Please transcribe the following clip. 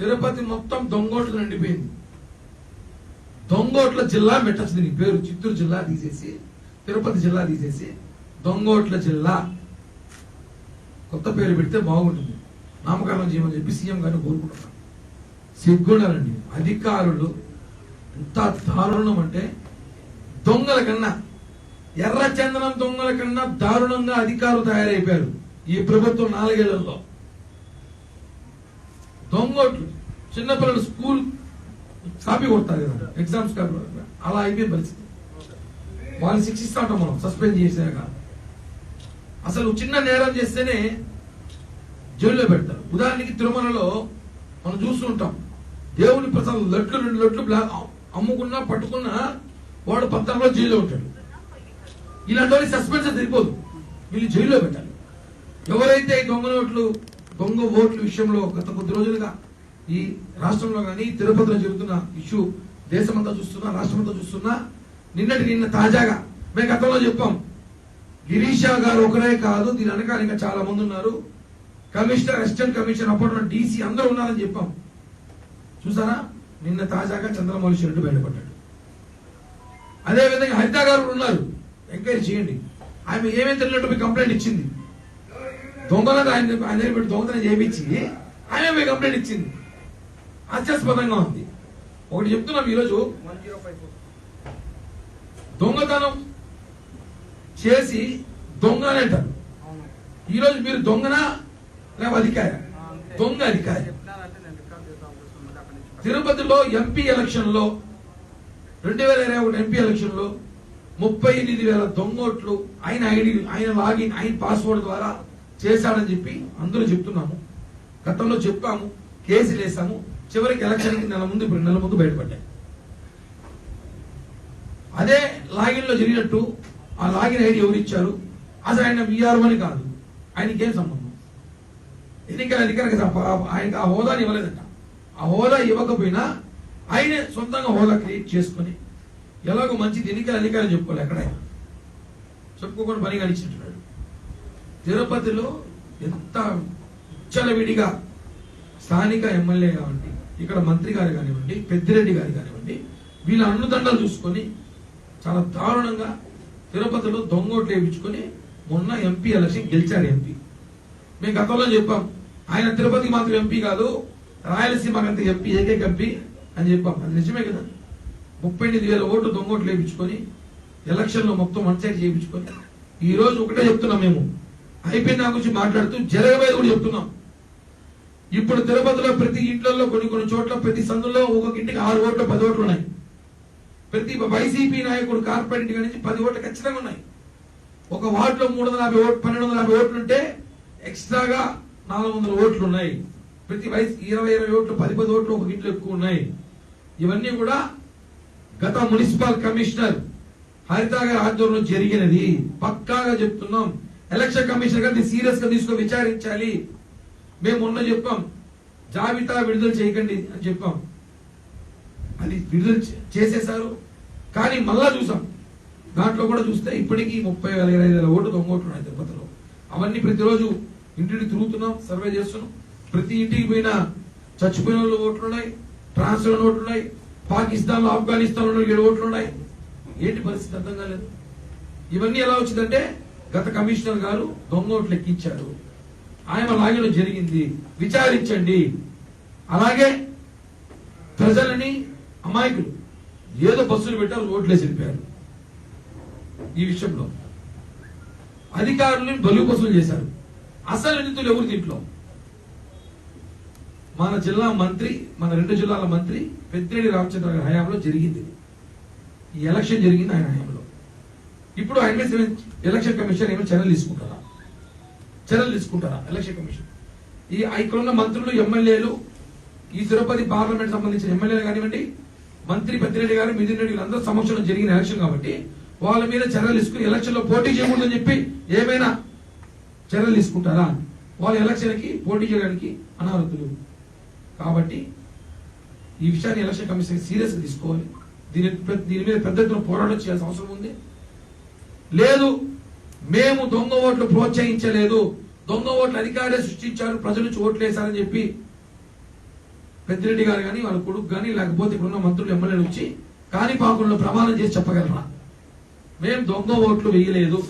తిరుపతి మొత్తం దొంగోట్లు నిండిపోయింది. దొంగోట్ల జిల్లా పెట్టచ్చు దీనికి పేరు. చిత్తూరు జిల్లా తీసేసి తిరుపతి జిల్లా తీసేసి దొంగోట్ల జిల్లా కొత్త పేరు పెడితే బాగుంటుంది. నామకరణం చేయమని చెప్పి సీఎం గారిని కోరుకుంటున్నాను. సిగ్గుండాలండి అధికారులు ఎంత దారుణం అంటే దొంగల కన్నా ఎర్ర చందనం దొంగల కన్నా దారుణంగా అధికారులు తయారైపోయారు ఈ ప్రభుత్వం నాలుగేళ్ళలో. దొంగోట్లు. చిన్నపిల్లలు స్కూల్ కాపీ కొడతారు కదా ఎగ్జామ్స్ కాపీ అలా అయిపోయిన పరిస్థితి. వాళ్ళు శిక్షిస్తా ఉంటాం మనం సస్పెండ్ చేసాక అసలు చిన్న నేరం చేస్తేనే జైల్లో పెడతారు. ఉదాహరణకి తిరుమలలో మనం చూస్తుంటాం దేవుని ప్రసాదం లొట్లు రెండు లొట్లు బ్లాక్ అమ్ముకున్నా పట్టుకున్నా వాడు పద్నాలుగు జైల్లో ఉంటాడు. ఇలాంటి వాళ్ళకి సస్పెన్స్ సరిపోదు. వీళ్ళు జైల్లో పెట్టాలి. ఎవరైతే ఈ దొంగ నోట్లు దొంగ ఓట్ల విషయంలో గత కొద్ది రోజులుగా ఈ రాష్ట్రంలో కానీ తిరుపతిలో జరుగుతున్న ఇష్యూ దేశమంతా చూస్తున్నా రాష్ట్రమంతా చూస్తున్నా నిన్నటి నిన్న తాజాగా మేము గతంలో చెప్పాం. గిరీషా గారు ఒకరే కాదు దీని వెనకాల ఇంకా చాలా మంది ఉన్నారు. కమిషనర్ అసిస్టెంట్ కమిషనర్ అప్పుడు డీసీ అందరూ ఉన్నారని చెప్పాం. చూసారా? నిన్న తాజాగా చంద్రమౌళి రెడ్డి బయటపడ్డాడు. అదేవిధంగా హరిత గారు కూడా ఉన్నారు. ఎంక్వైరీ చేయండి. ఆమె ఏమేమి తెలియనట్టు మీకు కంప్లైంట్ ఇచ్చింది. దొంగలను ఆయన ఆయన దగ్గర పెట్టి దొంగతనం చేయించి ఆమె మీ కంప్లైంట్ ఇచ్చింది. హాస్యాస్పదంగా ఉంది. ఒకటి చెప్తున్నాం ఈరోజు. దొంగతనం చేసి దొంగ అని అంటారు ఈరోజు మీరు దొంగనా? లేక అధికారి. దొంగ అధికారి. తిరుపతిలో ఎంపీ ఎలక్షన్లో రెండు వేల ఇరవై ఒకటి ఎంపీ ఎలక్షన్లో ముప్పై ఎనిమిది వేల దొంగోట్లు ఆయన ఐడి ఆయన లాగిన్ ఆయన పాస్వర్డ్ ద్వారా చేశాడని చెప్పి అందరూ చెప్తున్నాము. గతంలో చెప్పాము కేసులు వేసాము చివరికి ఎలక్షన్కి నెల ముందు ఇప్పుడు నెల ముందు బయటపడ్డాయి. అదే లాగిన్లో జరిగినట్టు ఆ లాగిన్ ఐడి ఎవరు ఇచ్చారు? అసలు ఆయన విఆర్ఓ అని కాదు. ఆయనకి ఏం సంబంధం? ఎన్నికల అధికారికి తప్ప ఆయనకి ఆ హోదాని ఇవ్వలేదట. ఆ హోదా ఇవ్వకపోయినా ఆయనే సొంతంగా హోదా క్రియేట్ చేసుకొని ఎలాగో మంచిది ఎన్నికల అధికారం చెప్పుకోవాలి ఎక్కడైనా చెప్పుకోకుండా పని గడిచినట్టున్నాడు తిరుపతిలో ఎంత విడిగా స్థానిక ఎమ్మెల్యే కావండి ఇక్కడ మంత్రి గారు కానివ్వండి పెద్దిరెడ్డి గారు కానివ్వండి వీళ్ళ అన్నుదండలు చూసుకొని చాలా దారుణంగా తిరుపతిలో దొంగోట్లు వేయించుకొని మొన్న ఎంపీ ఎలక్షన్ గెలిచారు ఎంపీ. మేము గతంలో చెప్పాం ఆయన తిరుపతికి మాత్రం ఎంపీ కాదు రాయలసీమకి అంత ఎంపీ ఏకైక ఎంపీ అని చెప్పాం. అది నిజమే కదా? ముప్పై ఎనిమిది వేల ఓట్లు దొంగోట్లు వేయించుకొని ఎలక్షన్లో మొత్తం వన్ సైడ్ చేయించుకొని ఈరోజు ఒకటే చెప్తున్నాం మేము. అయిపోయిన గురించి మాట్లాడుతూ జరగబోయేది కూడా చెప్తున్నాం. ఇప్పుడు తిరుపతిలో ప్రతి ఇంట్లో కొన్ని కొన్ని చోట్ల ప్రతి సందులో ఒక్కొక్క ఇంటికి ఆరు ఓట్లు పది ఓట్లు ఉన్నాయి. ప్రతి వైసీపీ నాయకుడు కార్పొరేట్ ఇంటి నుంచి పది ఓట్లు ఖచ్చితంగా ఉన్నాయి. ఒక వార్డులో మూడు వందల యాభై ఓట్లు పన్నెండు వందల యాభై ఓట్లు ఉంటే ఎక్స్ట్రాగా నాలుగు వందల ఓట్లు ఉన్నాయి. ప్రతి వయసు ఇరవై ఇరవై ఓట్లు పది పది ఓట్లు ఒక ఇంట్లో ఎక్కువ ఉన్నాయి. ఇవన్నీ కూడా గత మున్సిపల్ కమిషనర్ హరిత గారి ఆధ్వర్యంలో జరిగినది. పక్కాగా చెప్తున్నాం. ఎలక్షన్ కమిషన్ గారు సీరియస్గా తీసుకొని విచారించాలి. మేము మొన్న చెప్పాం జాబితా విడుదల చేయకండి అని చెప్పాం. అది విడుదల చేసేసారు చేసేశారు. కానీ మళ్ళా చూసాం. దాంట్లో కూడా చూస్తే ఇప్పటికీ ముప్పై వేల ఇరవై వేల ఓట్లు దొంగోట్లున్నాయి ఓట్లు తిరుపతిలో. అవన్నీ ప్రతిరోజు ఇంటిని తిరుగుతున్నాం సర్వే చేస్తున్నాం. ప్రతి ఇంటికి పోయిన చచ్చిపోయిన వాళ్ళు ఓట్లు ఉన్నాయి ట్రాన్స్ఫర్ ఓట్లున్నాయి పాకిస్తాన్లో ఆఫ్ఘనిస్తాన్లో ఏడు ఓట్లున్నాయి ఏంటి పరిస్థితి అర్థం కాలేదు. ఇవన్నీ ఎలా వచ్చిందంటే గత కమిషనర్ గారు దొంగోట్లు ఎక్కించారు ఆయన లాగిలో జరిగింది. విచారించండి. అలాగే ప్రజలని అమాయకులు ఏదో బస్సులు పెట్టారు ఓట్లేసి వెళ్ళిపోయారు ఈ విషయంలో అధికారులను బలు బస్సులు చేశారు. అసలు నిధులు ఎవరు దీంట్లో? మన జిల్లా మంత్రి మన రెండు జిల్లాల మంత్రి పెద్దిరెడ్డి రామచంద్ర గారి హయాంలో జరిగింది. ఈ ఎలక్షన్ జరిగింది ఆయన హయాంలో. ఇప్పుడు ఆయన ఎలక్షన్ కమిషన్ ఏమైనా చర్యలు తీసుకుంటారా? చర్యలు తీసుకుంటారా? ఎలక్షన్ కమిషన్ ఈ ఇక్కడ ఉన్న మంత్రులు ఎమ్మెల్యేలు ఈ తిరుపతి పార్లమెంట్ సంబంధించిన ఎమ్మెల్యేలు కానివ్వండి మంత్రి పెద్దిరెడ్డి గారు మిథున్ రెడ్డి అందరూ సమక్షంలో జరిగిన ఎలక్షన్ కాబట్టి వాళ్ళ మీద చర్యలు తీసుకుని ఎలక్షన్లో పోటీ చేయకూడదని చెప్పి ఏమైనా చర్యలు తీసుకుంటారా? వాళ్ళ ఎలక్షన్కి పోటీ చేయడానికి అనర్హులు. కాబట్టి ఈ విషయాన్ని ఎలక్షన్ కమిషన్ సీరియస్గా తీసుకోవాలి. దీని దీని మీద పెద్ద ఎత్తున పోరాటం చేయాల్సిన అవసరం ఉంది. లేదు మేము దొంగ ఓట్లు ప్రోత్సహించలేదు. దొంగ ఓట్లు అధికారులే సృష్టించారు ప్రజల నుంచి ఓట్లు వేశారని చెప్పి పెద్దిరెడ్డి గారు కానీ వాళ్ళ కొడుకు కానీ లేకపోతే ఇప్పుడున్న మంత్రులు ఎమ్మెల్యేలు వచ్చి కాణిపాకుల్లో ప్రమాణం చేసి చెప్పగలరా? మేము దొంగ ఓట్లు వేయలేదు.